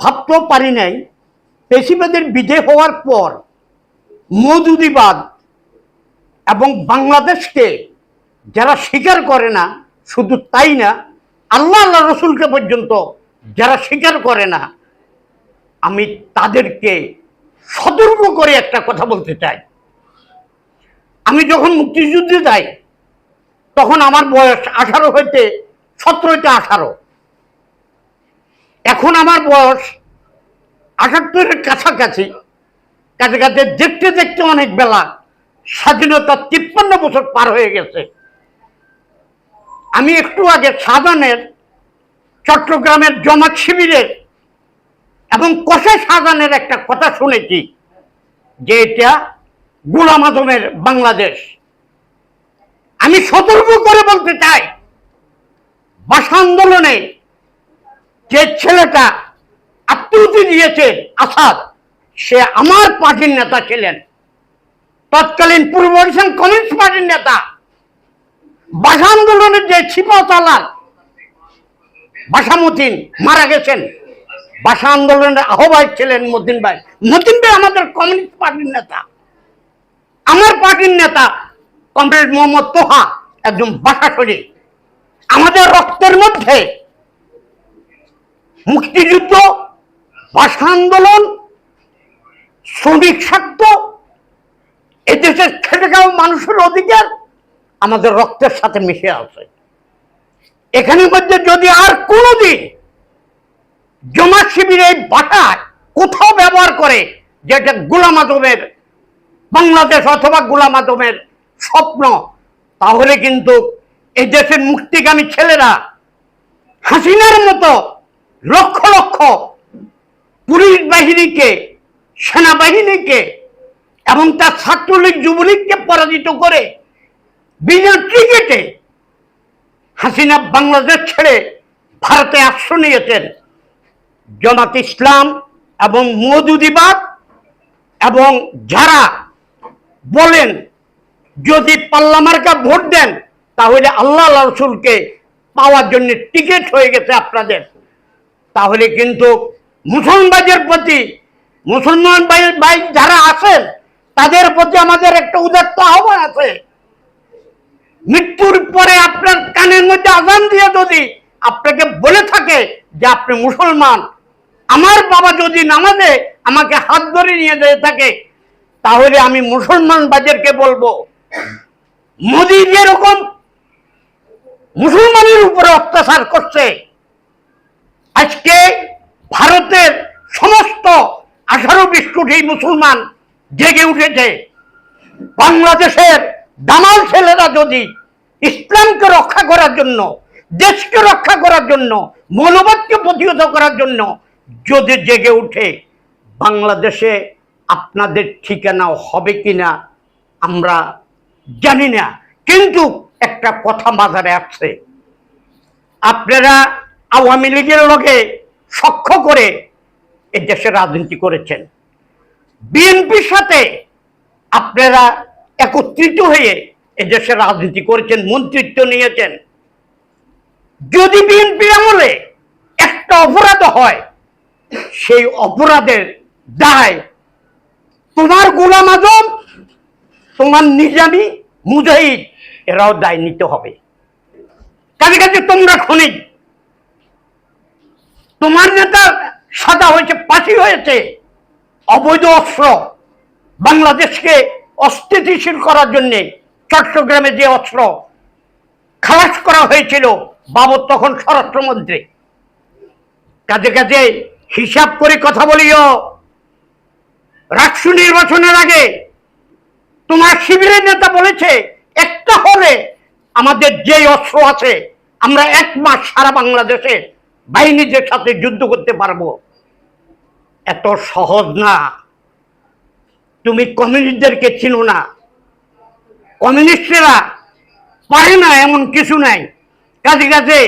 ভাবতেও পারি নাই। পেশিবাদের বিজয় হওয়ার পর মধুদিবাদ এবং বাংলাদেশকে যারা স্বীকার করে না, শুধু তাই না, আল্লাহ আল্লাহ রসুলকে পর্যন্ত যারা স্বীকার করে না, আমি তাদেরকে সতর্ক করে একটা কথা বলতে চাই। আমি যখন মুক্তিযুদ্ধে যাই, তখন আমার বয়স আঠারো হইতে সতেরো হইতে আঠারো। এখন আমার বয়স আটাত্তরের কাছাকাছি। কাছে কাছে দেখতে দেখতে অনেক বেলা স্বাধীনতা তিপ্পান্ন বছর পার হয়ে গেছে। আমি একটু আগে সাজানের চট্টগ্রামের জমাত শিবিরের এবং কষে সাজানের একটা কথা শুনেছি যে এটা গোলাম আজমের বাংলাদেশ। আমি সতর্ক করে বলতে চাই ভাষা আন্দোলনে যে ছেলেটা আত্মহতি দিয়েছে আসাদ, সে আমার পার্টির নেতা ছিলেন। তৎকালীন পূর্ব বরিশাল কমিউনিস্ট পার্টির নেতা। ভাষা আন্দোলনের যে ছিপা চালার ভাষামতিন মারা গেছেন। ভাষা আন্দোলনের আহ্বায়ক ছিলেন মতিন ভাই। মতিন ভাই আমাদের কমিউনিস্ট পার্টির নেতা। আমার পার্টির নেতা কমরেড মোহাম্মদ তোহা, একজন ভাষা শরীর আমাদের রক্তের মধ্যে মুক্তিযুদ্ধ ভাষা আন্দোলন শ্রমিক স্বার্থ, এদেশের খেটে খাওয়া মানুষের অধিকার আমাদের রক্তের সাথে মিশে আছে। এখানের মধ্যে যদি আর কোনোদিন জমা শিবির এই ভাষায় কোথাও ব্যবহার করে যেটা গোলাম আজমের বাংলাদেশ অথবা গোলাম আজমের স্বপ্ন, তাহলে কিন্তু এই দেশের মুক্তিগামী ছেলেরা হাসিনার মতো লক্ষ লক্ষ পুলিশ বাহিনীকে, সেনাবাহিনীকে এবং তার ছাত্রলীগ যুবলীগকে পরাজিত করে বিনা ক্রিকেটে হাসিনা বাংলাদেশ ছেড়ে ভারতে আশ্রয় নিয়েছেন জামাত ইসলাম এবং মধুদিবাদ এবং যারা বলেন, যদি পাল্লা মার্কা ভোট দেন, তাহলে আল্লাহ রসুলকে পাওয়ার জন্য টিকিট হয়ে গেছে আপনাদের। তাহলে কিন্তু মুসলমানদের প্রতি, মুসলমান ভাই ভাই যারা আছেন, তাদের প্রতি আমাদের একটা উদাত্ত আহ্বান আছে। মৃত্যুর পরে আপনার কানের মধ্যে আজান দিয়ে যদি আপনাকে বলে থাকে যে আপনি মুসলমান, আমার বাবা যদি নামাজে আমাকে হাত ধরে নিয়ে যেতে থাকে, তাহলে আমি মুসলমান বাজারকে বলব মোদি যেরকম মুসলমানের উপরে অত্যাচার করছে আজকে ভারতের সমস্ত আঠারো বিশ কোটি মুসলমান জেগে উঠেছে। বাংলাদেশের দামাল ছেলেরা যদি ইসলামকে রক্ষা করার জন্য, দেশকে রক্ষা করার জন্য মনোবাদকে প্রতিহত করার জন্য যদি জেগে উঠে, বাংলাদেশে আপনাদের ঠিকানা হবে কিনা আমরা জানি না। কিন্তু একটা কথা মাথায় আসছে। আপনারা আওয়ামী লীগের লগে সখ্য করে এ দেশের রাজনীতি করেছেন। বিএনপির সাথে আপনারা একত্রিত হয়ে এ দেশের রাজনীতি করেছেন, মন্ত্রিত্ব নিয়েছেন। যদি বিএনপি আমলে একটা অপরাধ হয়, সেই অপরাধের দায় তোমার গোলাম আজম, তোমার নিজামি মুজাহিদ, এরাও দায় নিতে হবে। কাজে কাজে তোমরা খনিজ। তোমার নেতা সাদা হয়েছে পাশি হয়েছে। অবৈধ অস্ত্র বাংলাদেশকে অস্থিতিশীল করার জন্য চট্টগ্রামে যে অস্ত্র খালাস করা হয়েছিল বাবর তখন স্বরাষ্ট্রমন্ত্রী। কাজে কাজে হিসাব করে কথা বলিও। রাষ্ট্র নির্বাচনের আগে তোমার শিবিরের নেতা বলেছে, একটা হলে আমাদের যে অস্ত্র আছে, আমরা এক মাস সারা বাংলাদেশে বাহিনীদের সাথে যুদ্ধ করতে পারব, এত সহজ না। তুমি কমিউনিস্টদেরকে চিনো না। কমিউনিস্টেরা পারে না এমন কিছু নাই। কাজে কাজে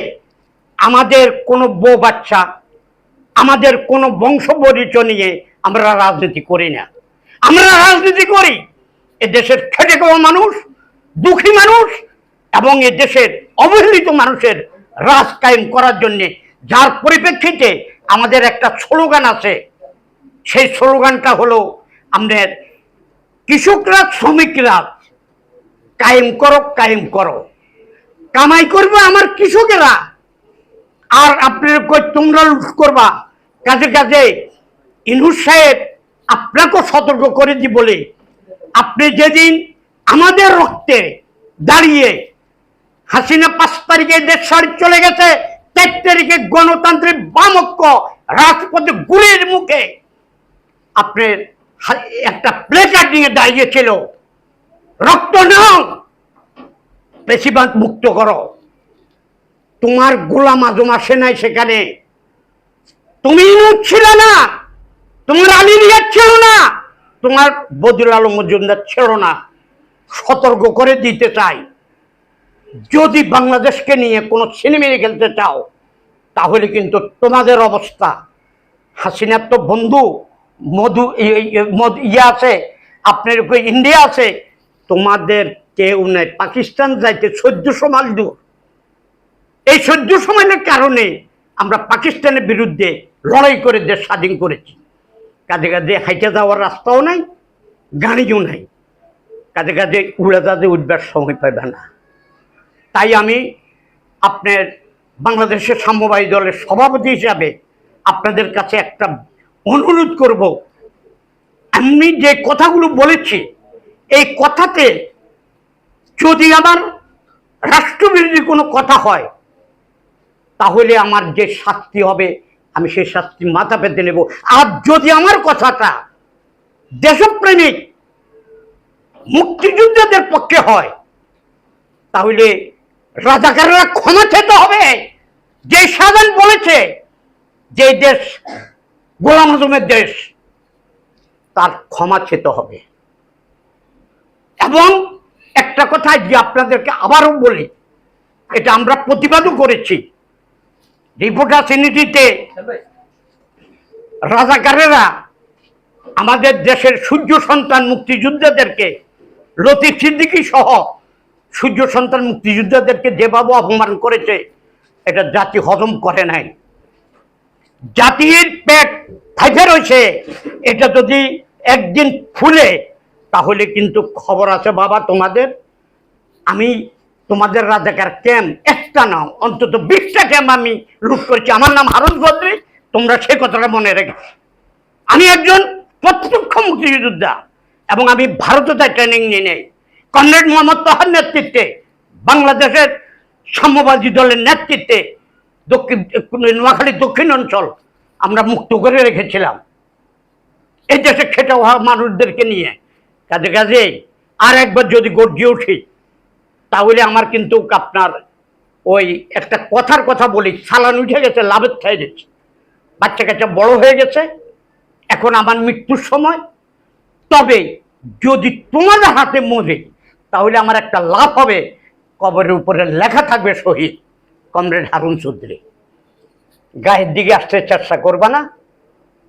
আমাদের কোনো বউ বাচ্চা, আমাদের কোনো বংশ পরিচয় নিয়ে আমরা রাজনীতি করি না। আমরা রাজনীতি করি, এ দেশের খেটে খাওয়া মানুষ, দুঃখী মানুষ এবং এ দেশের অবহেলিত মানুষের রাজ কায়েম করার জন্যে যার পরিপ্রেক্ষিতে আমাদের একটা স্লোগান আছে। সেই স্লোগানটা হলো আমাদের কৃষকরা, শ্রমিকরা, কায়েম করো কায়েম করো। কামাই করবে আমার কৃষকেরা। আর আপনার কই তোমরা লুট করবা। কাজে কাজে ইনুস সাহেব আপনাকেও সতর্ক করে দি বলে আপনি যেদিন আমাদের রক্তে দাঁড়িয়ে হাসিনা পাঁচ তারিখে দেশ চলে গেছে চার তারিখে গণতান্ত্রিক বামক্য রাজপথে গুলির মুখে আপনার একটা প্লেকার্ড নিয়ে দাঁড়িয়েছিল। রক্ত নাও। বেশিরভাগ মুক্ত করো। তোমার গোলাম আজম আসে নাই সেখানে। তুমি ছিল না। তোমার আলী রিয়াদ ছিল না। তোমার বদুল আলম মজুমদার ছিল না। সতর্ক করে দিতে চাই। যদি বাংলাদেশকে নিয়ে কোনো সিনেমিনি খেলতে চাও, তাহলে কিন্তু তোমাদের অবস্থা। হাসিনার তো বন্ধু, মধু ইয়ে আছে, আপনার ইন্ডিয়া আছে, তোমাদের কেউ নেই। পাকিস্তান যাইতে চোদ্দশো মাইল দূর। এই চোদ্দশো মাইলের কারণে আমরা পাকিস্তানের বিরুদ্ধে লড়াই করে দেশ স্বাধীন করেছি। কাজে কাজে হাইটে যাওয়ার রাস্তাও নাই, গাড়িও নাই। কাজে কাজে উড়ে যাতে উঠবার সময় পাবে না। তাই আমি আপনার বাংলাদেশের সাম্যবাহী দলের সভাপতি হিসাবে আপনাদের কাছে একটা অনুরোধ করব। আমি যে কথাগুলো বলেছি, এই কথাতে যদি আমার রাষ্ট্রবিরোধী কোনো কথা হয়, তাহলে আমার যে শাস্তি হবে, আমি সেই শাস্তি মাথা পেতে নেব। আর যদি আমার কথাটা দেশপ্রেমিক, মুক্তিযোদ্ধাদের পক্ষে হয়, তাহলে রাজাকাররা ক্ষমা খেতে হবে। যে সাধারণ বলেছে যে দেশ, গোলাম আজমের দেশ, তার ক্ষমা খেতে হবে। এবং একটা কথা যে আপনাদেরকে আবারও বলি, এটা আমরা প্রতিবাদও করেছি। রিপোর্টার সিনিটিতে রাজাকারেরা আমাদের দেশের সূর্য সন্তান মুক্তিযোদ্ধাদেরকে লতিফ সিদ্দিকী সহ সূর্য সন্তান মুক্তিযোদ্ধাদেরকে যেভাবে অপমান করেছে, এটা জাতি হজম করে নাই। জাতির পেট ফাইভে রয়েছে, এটা যদি একদিন ফুলে, তাহলে কিন্তু খবর আছে, বাবা, তোমাদের, আমি তোমাদের রাজাকার ক্যাম্প একটা নাও অন্তত বিশটা ক্যাম্প আমি লুট করেছি। আমার নাম হারুন বদ্রি তোমরা সে কথাটা মনে রেখে। আমি একজন প্রত্যক্ষ মুক্তিযোদ্ধা এবং আমি ভারতে তাই ট্রেনিং নিয়ে নেই। কমরেড মোহাম্মদ তহার নেতৃত্বে, বাংলাদেশের সাম্যবাদী দলের নেতৃত্বে দক্ষিণ নোয়াখালী দক্ষিণ অঞ্চল আমরা মুক্ত করে রেখেছিলাম। এই দেশে খেটে হওয়া মানুষদেরকে নিয়ে কাজে কাজে আর একবার যদি গর্জিয়ে উঠি, তাহলে আমার কিন্তু আপনার ওই একটা কথার কথা বলি, সালান উঠে গেছে, লাভের খেয়ে গেছে বাচ্চা কাচ্চা বড় হয়ে গেছে, এখন আমার মৃত্যুর সময়। তবে যদি তোমাদের হাতে মরে তাহলে আমার একটা লাভ হবে। কবরের উপরে লেখা থাকবে শহীদ। কমরেড হারুন চৌধুরী। গায়ের দিকে আসতে চেষ্টা করবা না।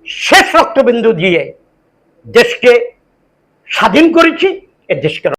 শেষ রক্তবিন্দু দিয়ে দেশকে স্বাধীন করেছি, এ দেশকে